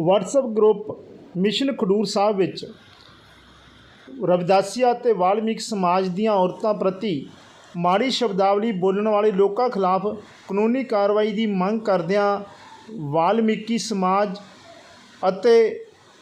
WhatsApp group mission Khadoor Sahib ਵਿੱਚ ਰਵਿਦਾਸੀਆ ਅਤੇ ਵਾਲਮੀਕ ਸਮਾਜ ਦੀਆਂ ਔਰਤਾਂ ਪ੍ਰਤੀ ਮਾੜੀ ਸ਼ਬਦਾਵਲੀ ਬੋਲਣ ਵਾਲੇ ਲੋਕਾਂ ਖਿਲਾਫ ਕਾਨੂੰਨੀ ਕਾਰਵਾਈ ਦੀ ਮੰਗ ਕਰਦਿਆਂ ਵਾਲਮੀਕੀ ਸਮਾਜ ਅਤੇ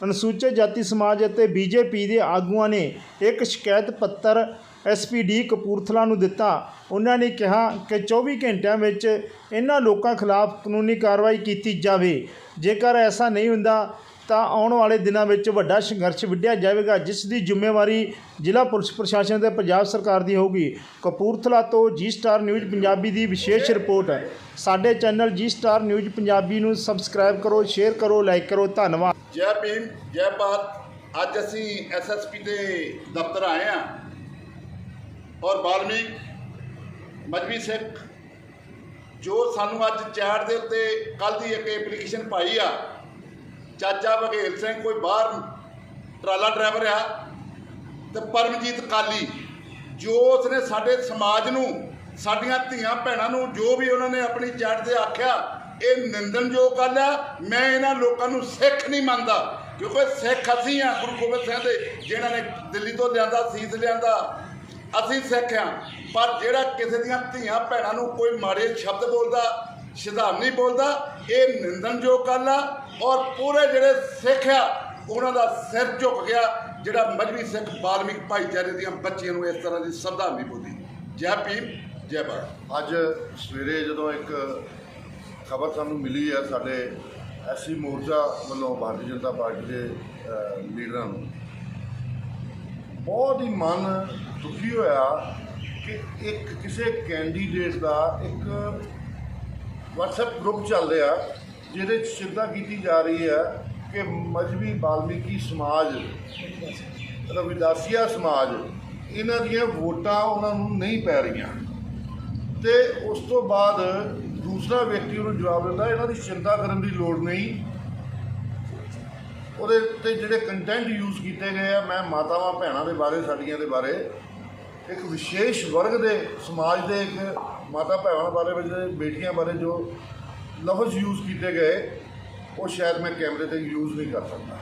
ਅਨੁਸੂਚਿਤ ਜਾਤੀ ਸਮਾਜ ਅਤੇ ਬੀਜੇਪੀ ਦੇ ਆਗੂਆਂ ਨੇ ਇੱਕ ਸ਼ਿਕਾਇਤ ਪੱਤਰ ਐਸਪੀਡੀ ਕਪੂਰਥਲਾ ਨੂੰ ਦਿੱਤਾ। ਉਹਨਾਂ ਨੇ ਕਿਹਾ ਕਿ 24 ਘੰਟਿਆਂ ਵਿੱਚ ਇਹਨਾਂ ਲੋਕਾਂ ਖਿਲਾਫ ਕਾਨੂੰਨੀ ਕਾਰਵਾਈ ਕੀਤੀ ਜਾਵੇ। ਜੇਕਰ ਐਸਾ ਨਹੀਂ ਹੁੰਦਾ, ਤਾਂ ਆਉਣ ਵਾਲੇ ਦਿਨਾਂ ਵਿੱਚ ਵੱਡਾ ਸੰਘਰਸ਼ ਵਿੱਢਿਆ ਜਾਵੇਗਾ, ਜਿਸ ਦੀ ਜ਼ਿੰਮੇਵਾਰੀ ਜ਼ਿਲ੍ਹਾ ਪੁਲਿਸ ਪ੍ਰਸ਼ਾਸਨ ਤੇ ਪੰਜਾਬ ਸਰਕਾਰ ਦੀ ਹੋਊਗੀ। ਕਪੂਰਥਲਾ ਤੋਂ ਜੀ ਸਟਾਰ ਨਿਊਜ਼ ਪੰਜਾਬੀ ਦੀ ਵਿਸ਼ੇਸ਼ ਰਿਪੋਰਟ ਸਾਡੇ ਚੈਨਲ ਜੀ ਸਟਾਰ ਨਿਊਜ਼ ਪੰਜਾਬੀ ਨੂੰ ਸਬਸਕ੍ਰਾਈਬ ਕਰੋ, ਸ਼ੇਅਰ ਕਰੋ, ਲਾਈਕ ਕਰੋ। ਧੰਨਵਾਦ। ਜੈ ਭੀਮ, ਜੈ ਭਾਰਤ। ਅੱਜ ਅਸੀਂ ਐਸਐਸਪੀ ਦੇ ਦਫ਼ਤਰ ਆਏ ਹਾਂ। ਔਰ ਬਾਲਮੀਕ ਮਜਬੀ ਸਿੱਖ, ਜੋ ਸਾਨੂੰ ਅੱਜ ਚੈਟ ਦੇ ਉੱਤੇ ਕੱਲ ਦੀ ਇੱਕ ਐਪਲੀਕੇਸ਼ਨ ਪਾਈ ਆ, ਚਾਚਾ ਬਘੇਲ ਸਿੰਘ ਕੋਈ ਬਾਹਰ ਟਰਾਲਾ ਡਰਾਈਵਰ ਆ ਤੇ ਪਰਮਜੀਤ ਕਾਲੀ, ਜੋ ਉਸਨੇ ਸਾਡੇ ਸਮਾਜ ਨੂੰ, ਸਾਡੀਆਂ ਧੀਆਂ ਭੈਣਾਂ ਨੂੰ ਜੋ ਵੀ ਉਹਨਾਂ ਨੇ ਆਪਣੀ ਚੈਟ ਤੇ ਆਖਿਆ, ਇਹ ਨਿੰਦਣਯੋਗ ਗੱਲ ਆ, ਮੈਂ ਇਹਨਾਂ ਲੋਕਾਂ ਨੂੰ ਸਿੱਖ ਨਹੀਂ ਮੰਨਦਾ, ਕਿਉਂਕਿ ਸਿੱਖ ਅਸੀਂ ਆ ਗੁਰੂ ਗੋਬਿੰਦ ਸਿੰਘ ਦੇ ਜਿਨ੍ਹਾਂ ਨੇ ਦਿੱਲੀ ਤੋਂ ਲਿਆਂਦਾ, ਸੀਸ ਲਿਆਂਦਾ ਅਸੀਂ ਸਿੱਖ ਹਾਂ, ਪਰ ਜਿਹੜਾ ਕਿਸੇ ਦੀਆਂ ਧੀਆਂ ਭੈਣਾਂ ਨੂੰ ਕੋਈ ਮਾੜੇ ਸ਼ਬਦ ਬੋਲਦਾ ਸ਼ਿਧਾਰਨੀ ਬੋਲਦਾ, ਇਹ ਨਿੰਦਣਯੋਗ ਗੱਲ ਆ ਔਰ ਪੂਰੇ ਜਿਹੜੇ ਸਿੱਖ ਆ, ਉਹਨਾਂ ਦਾ ਸਿਰ ਝੁਕ ਗਿਆ, ਜਿਹੜਾ ਮਜਬੀ ਸਿੱਖ ਬਾਲਮਿਕ ਭਾਈਚਾਰੇ ਦੀਆਂ ਬੱਚੀਆਂ ਨੂੰ ਇਸ ਤਰ੍ਹਾਂ ਦੀ ਸ਼ਰਧਾਂਜਲੀ ਬੋਲੀ ਜੈ ਭੀਮ, ਜੈ ਭਾਰਤ। ਅੱਜ ਸਵੇਰੇ ਜਦੋਂ ਇੱਕ ਖਬਰ ਸਾਨੂੰ ਮਿਲੀ ਹੈ ਸਾਡੇ ਐਸਸੀ ਮੋਰਚਾ ਵੱਲੋਂ ਭਾਰਤੀ ਜਨਤਾ ਪਾਰਟੀ ਦੇ ਲੀਡਰਾਂ ਨੂੰ ਬਹੁਤ ਹੀ ਮਨ ਦੁਖੀ ਹੋਇਆ ਕਿ ਇੱਕ ਕਿਸੇ ਕੈਂਡੀਡੇਟ ਦਾ ਇੱਕ WhatsApp ਗਰੁੱਪ ਚੱਲ ਰਿਹਾ, ਜਿਹਦੇ 'ਚ ਚਿੰਤਾ ਕੀਤੀ ਜਾ ਰਹੀ ਹੈ ਕਿ ਮਜਬੀ ਬਾਲਮੀਕੀ ਸਮਾਜ, ਰਵਿਦਾਸੀਆ ਸਮਾਜ, ਇਹਨਾਂ ਦੀਆਂ ਵੋਟਾਂ ਉਹਨਾਂ ਨੂੰ ਨਹੀਂ ਪੈ ਰਹੀਆਂ। ਤੇ ਉਸ ਤੋਂ ਬਾਅਦ ਦੂਸਰਾ ਵਿਅਕਤੀ ਉਹਨੂੰ ਜਵਾਬ ਦਿੰਦਾ, ਇਹਨਾਂ ਦੀ ਚਿੰਤਾ ਕਰਨ ਦੀ ਲੋੜ ਨਹੀਂ ਉਹਦੇ ਤੇ ਜਿਹੜੇ ਕੰਟੈਂਟ ਯੂਜ਼ ਕੀਤੇ ਗਏ ਆ, ਮੈਂ ਮਾਤਾਵਾਂ ਭੈਣਾਂ ਦੇ ਬਾਰੇ, ਸਾਡੀਆਂ ਦੇ ਬਾਰੇ, ਇੱਕ ਵਿਸ਼ੇਸ਼ ਵਰਗ ਦੇ ਸਮਾਜ ਦੇ ਇੱਕ ਮਾਤਾ ਭੈਣਾਂ ਬਾਰੇ ਵਿੱਚ ਬੇਟੀਆਂ ਬਾਰੇ ਜੋ ਲਫ਼ਜ਼ ਯੂਜ਼ ਕੀਤੇ ਗਏ, ਉਹ ਸ਼ਾਇਦ ਮੈਂ ਕੈਮਰੇ ਤੇ ਯੂਜ਼ ਨਹੀਂ ਕਰ ਸਕਦਾ।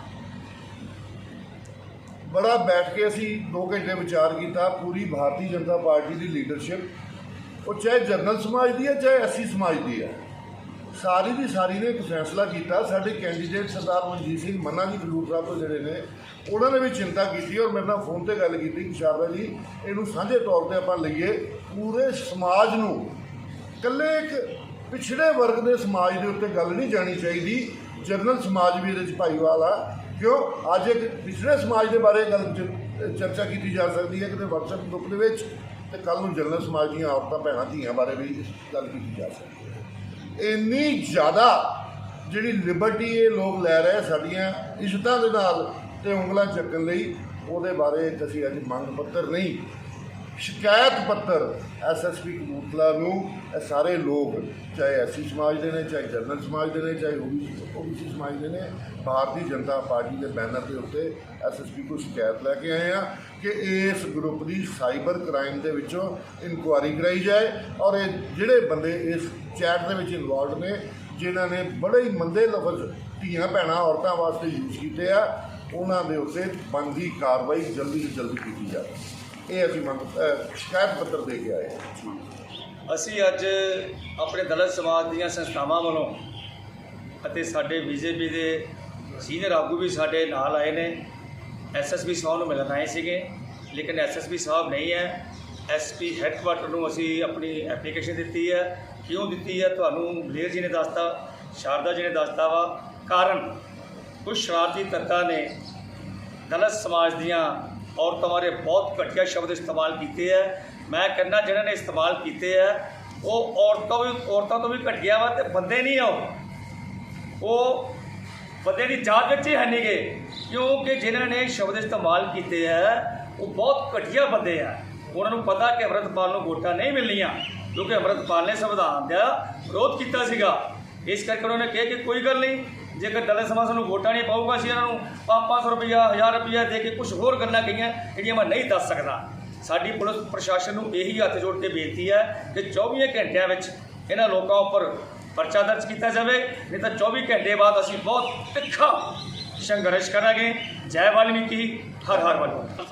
ਬੜਾ ਬੈਠ ਕੇ ਅਸੀਂ 2 ਘੰਟੇ ਵਿਚਾਰ ਕੀਤਾ, ਪੂਰੀ ਭਾਰਤੀ ਜਨਤਾ ਪਾਰਟੀ ਦੀ ਲੀਡਰਸ਼ਿਪ ਉਹ ਚਾਹੇ ਜਨਰਲ ਸਮਾਜ ਦੀ ਹੈ, ਚਾਹੇ ਐਸੀ ਸਮਾਜ ਦੀ ਹੈ। ਸਾਰੀ ਦੀ ਸਾਰੀ ਨੇ ਇੱਕ ਫੈਸਲਾ ਕੀਤਾ, ਸਾਡੇ ਕੈਂਡੀਡੇਟ ਸਰਦਾਰ ਮਨਜੀਤ ਸਿੰਘ ਮੰਨਾ ਜੀ ਖਡੂਰ ਸਾਹਿਬ ਤੋਂ ਜਿਹੜੇ ਨੇ, ਉਹਨਾਂ ਨੇ ਵੀ ਚਿੰਤਾ ਕੀਤੀ ਔਰ ਮੇਰੇ ਨਾਲ ਫੋਨ ਤੇ ਗੱਲ ਕੀਤੀ ਕਿ ਸ਼ਾਰਦਾ ਜੀ, ਇਹਨੂੰ ਸਾਂਝੇ ਤੌਰ ਤੇ ਆਪਾਂ ਲਈਏ, ਪੂਰੇ ਸਮਾਜ ਨੂੰ, ਇਕੱਲੇ ਇੱਕ ਪਿਛੜੇ ਵਰਗ ਦੇ ਸਮਾਜ ਦੇ ਉੱਤੇ ਗੱਲ ਨਹੀਂ ਜਾਣੀ ਚਾਹੀਦੀ, ਜਨਰਲ ਸਮਾਜ ਵੀ ਇਹਦੇ ਚ ਭਾਈਵਾਲ ਆ, ਕਿਉਂ? ਅੱਜ ਇੱਕ ਪਿਛੜੇ ਸਮਾਜ ਦੇ ਬਾਰੇ ਗੱਲ ਚਰਚਾ ਕੀਤੀ ਜਾ ਸਕਦੀ ਹੈ, ਕਿਤੇ WhatsApp ਗਰੁੱਪ ਦੇ ਵਿੱਚ, ਤੇ ਕੱਲ ਨੂੰ ਜਨਰਲ ਸਮਾਜ ਦੀਆਂ ਔਰਤਾਂ, ਭੈਣਾਂ, ਧੀਆਂ ਬਾਰੇ ਵੀ ਗੱਲ ਕੀਤੀ ਜਾ ਸਕਦੀ ਹੈ। ਇੰਨੀ ਜ਼ਿਆਦਾ ਜਿਹੜੀ ਲਿਬਰਟੀ ਇਹ ਲੋਕ ਲੈ ਰਹੇ ਸਾਡੀਆਂ ਇੱਜ਼ਤਾਂ ਦੇ ਨਾਲ ਤੇ ਉਂਗਲਾਂ ਚੱਕਣ ਲਈ ਉਹਦੇ ਬਾਰੇ ਅਸੀਂ ਅੱਜ ਮੰਗ ਪੱਤਰ ਨਹੀਂ ਸ਼ਿਕਾਇਤ ਪੱਤਰ ਐਸਐਸਪੀ ਕਪੂਰਥਲਾ ਨੂੰ, ਇਹ ਸਾਰੇ ਲੋਕ, ਚਾਹੇ ਐਸਸੀ ਸਮਾਜ ਦੇ ਨੇ, ਚਾਹੇ ਜਨਰਲ ਸਮਾਜ ਦੇ ਨੇ, ਚਾਹੇ ਓਬੀਸੀ ਸਮਾਜ ਦੇ ਨੇ, ਭਾਰਤੀ ਜਨਤਾ ਪਾਰਟੀ ਦੇ ਬੈਨਰ ਦੇ ਉੱਤੇ ਐਸਐਸਪੀ ਕੋਲ ਸ਼ਿਕਾਇਤ ਲੈ ਕੇ ਆਏ ਆ ਕਿ ਇਸ ਗਰੁੱਪ ਦੀ ਸਾਈਬਰ ਕ੍ਰਾਈਮ ਦੇ ਵਿੱਚੋਂ ਇਨਕੁਆਰੀ ਕਰਾਈ ਜਾਏ ਔਰ ਇਹ ਜਿਹੜੇ ਬੰਦੇ ਇਸ ਚੈਟ ਦੇ ਵਿੱਚ ਇਨਵੋਲਡ ਨੇ, ਜਿਨ੍ਹਾਂ ਨੇ ਬੜੇ ਹੀ ਮੰਦੇ ਲਫ਼ਜ਼ ਧੀਆਂ ਭੈਣਾਂ ਔਰਤਾਂ ਵਾਸਤੇ ਯੂਜ਼ ਕੀਤੇ ਆ, ਉਹਨਾਂ ਦੇ ਉੱਤੇ ਬਣਦੀ ਕਾਰਵਾਈ ਜਲਦੀ ਤੋਂ ਜਲਦੀ ਕੀਤੀ ਜਾਵੇ। ਇਹ ਅਸੀਂ ਮੰਗ ਅਹ ਸ਼ਿਕਾਇਤ ਪੱਤਰ ਦੇ ਕੇ ਆਏ ਅਸੀਂ ਅੱਜ ਆਪਣੇ ਦਲਿਤ ਸਮਾਜ ਦੀਆਂ ਸੰਸਥਾਵਾਂ ਵੱਲੋਂ ਅਤੇ ਸਾਡੇ ਬੀਜੇਪੀ ਦੇ ਸੀਨੀਅਰ ਆਗੂ ਵੀ ਸਾਡੇ ਨਾਲ ਆਏ ਨੇ। ਐਸਐਸਪੀ ਸਾਹਿਬ ਨੂੰ ਮਿਲਣ ਆਏ ਸੀਗੇ, ਲੇਕਿਨ ਐਸਐਸਪੀ ਸਾਹਿਬ ਨਹੀਂ ਹੈ। ਐਸਪੀ ਹੈੱਡਕੁਆਟਰ ਨੂੰ ਅਸੀਂ ਆਪਣੀ ਐਪਲੀਕੇਸ਼ਨ ਦਿੱਤੀ ਹੈ। ਕਿਉਂ ਦਿੱਤੀ ਹੈ? ਤੁਹਾਨੂੰ ਬਲੇਰ ਜੀ ਨੇ ਦੱਸਤਾ, ਸ਼ਾਰਦਾ ਜੀ ਨੇ ਦੱਸਤਾ ਵਾ। ਕਾਰਨ, ਕੁਝ ਸ਼ਰਾਰਤੀ ਤੱਤਾਂ ਨੇ ਦਲਿਤ ਸਮਾਜ ਦੀਆਂ ਔਰਤਾਂ ਬਾਰੇ ਬਹੁਤ ਘਟੀਆ ਸ਼ਬਦ ਇਸਤੇਮਾਲ ਕੀਤੇ ਹੈ ਮੈਂ ਕਹਿੰਦਾ ਜਿਹਨਾਂ ਨੇ ਇਸਤੇਮਾਲ ਕੀਤੇ ਹੈ ਉਹ ਔਰਤਾਂ ਵੀ ਔਰਤਾਂ ਤੋਂ ਵੀ ਘਟੀਆ ਵਾ ਤੇ ਬੰਦੇ ਨਹੀਂ ਆ ਉਹ। ਬੰਦੇ ਦੀ ਜਾਤ ਵਿੱਚ ਹੀ ਹੈ ਨਹੀਂਗੇ ਕਿਉਂਕਿ ਜਿਨ੍ਹਾਂ ਨੇ ਸ਼ਬਦ ਇਸਤੇਮਾਲ ਕੀਤੇ ਹੈ ਉਹ ਬਹੁਤ ਘਟੀਆ ਬੰਦੇ ਆ। ਉਹਨਾਂ ਨੂੰ ਪਤਾ ਕਿ ਅੰਮ੍ਰਿਤਪਾਲ ਨੂੰ ਵੋਟਾਂ ਨਹੀਂ ਮਿਲਣੀਆਂ, ਕਿਉਂਕਿ ਅੰਮ੍ਰਿਤਪਾਲ ਨੇ ਸੰਵਿਧਾਨ ਦਾ ਵਿਰੋਧ ਕੀਤਾ ਸੀਗਾ। ਇਸ ਕਰਕੇ ਉਹਨਾਂ ਨੇ ਕਿਹਾ ਕਿ ਕੋਈ ਗੱਲ ਨਹੀਂ, ਜੇਕਰ ਦਲਿਤ ਸਮਾਜ ਨੂੰ ਵੋਟਾਂ ਨਹੀਂ ਪਾਊਗਾ ਅਸੀਂ ਇਹਨਾਂ ਨੂੰ 500 ਰੁਪਈਆ 1000 ਰੁਪਈਆ ਦੇ ਕੇ ਕੁਝ ਹੋਰ ਗੱਲਾਂ ਕਹੀਆਂ, ਜਿਹੜੀਆਂ ਮੈਂ ਨਹੀਂ ਦੱਸ ਸਕਦਾ। ਸਾਡੀ ਪੁਲਿਸ ਪ੍ਰਸ਼ਾਸਨ ਨੂੰ ਇਹੀ ਹੱਥ ਜੋੜ ਕੇ ਬੇਨਤੀ ਹੈ ਕਿ 24 ਘੰਟਿਆਂ ਵਿੱਚ ਇਹਨਾਂ ਲੋਕਾਂ ਉੱਪਰ ਪਰਚਾ ਦਰਜ ਕੀਤਾ ਜਾਵੇ, ਨਹੀਂ ਤਾਂ 24 ਘੰਟੇ ਬਾਅਦ ਅਸੀਂ ਬਹੁਤ ਤਿੱਖਾ ਸੰਘਰਸ਼ ਕਰਾਂਗੇ। ਜੈ ਵਾਲਮੀਕੀ, ਹਰ ਹਰ ਵਾਲਮੀਕੀ